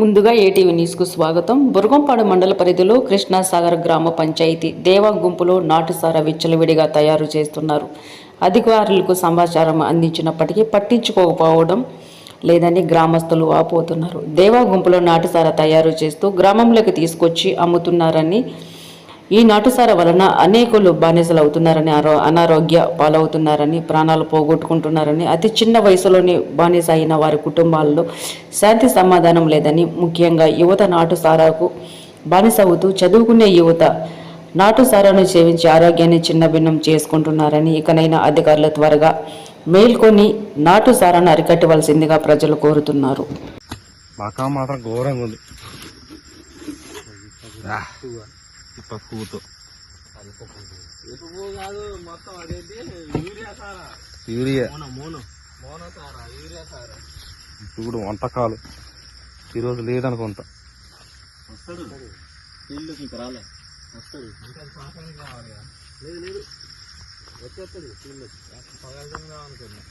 ముందుగా ఏటీవీ న్యూస్కు స్వాగతం. బురగంపాడు మండల పరిధిలో కృష్ణాసాగర్ గ్రామ పంచాయతీ దేవా గుంపులో నాటుసారా విచ్చలవిడిగా తయారు చేస్తున్నారు. అధికారులకు సమాచారం అందించినప్పటికీ పట్టించుకోకపోవడం లేదని గ్రామస్తులు వాపోతున్నారు దేవా గుంపులో నాటుసారా తయారు చేస్తూ గ్రామంలోకి తీసుకొచ్చి అమ్ముతున్నారని ఈ నాటుసార వలన అనేకులు బానిసలు అవుతున్నారని ఆరో అనారోగ్య పాలవుతున్నారని ప్రాణాలు పోగొట్టుకుంటున్నారని అతి చిన్న వయసులోనే బానిస అయిన వారి కుటుంబాల్లో శాంతి సమాధానం లేదని ముఖ్యంగా యువత నాటుసారాకు బానిస అవుతూ చదువుకునే యువత నాటుసారాను సేవించి ఆరోగ్యాన్ని చిన్నభిన్నం చేసుకుంటున్నారని ఇకనైనా అధికారులు త్వరగా మేల్కొని నాటుసారాను అరికట్టవలసిందిగా ప్రజలు కోరుతున్నారు. మాత్రం ఘోరంగా ఉంది ఆ, పక్క పప్పుతో కాదు మొత్తం అదేంటి యూరియా. సారా యూరియా మోనో మోనో మోనో సారా యూరియా సారా ఇప్పుడు వంటకాలు ఈరోజు లేదనుకుంటా. వస్తాడు. ఫీల్డ్ ఇంకా రాలే వస్తాడు ఇంకా కావాలి లేదు లేదు వచ్చేస్తాడు ఫీల్డ్ పగలడం కావాలనుకున్నా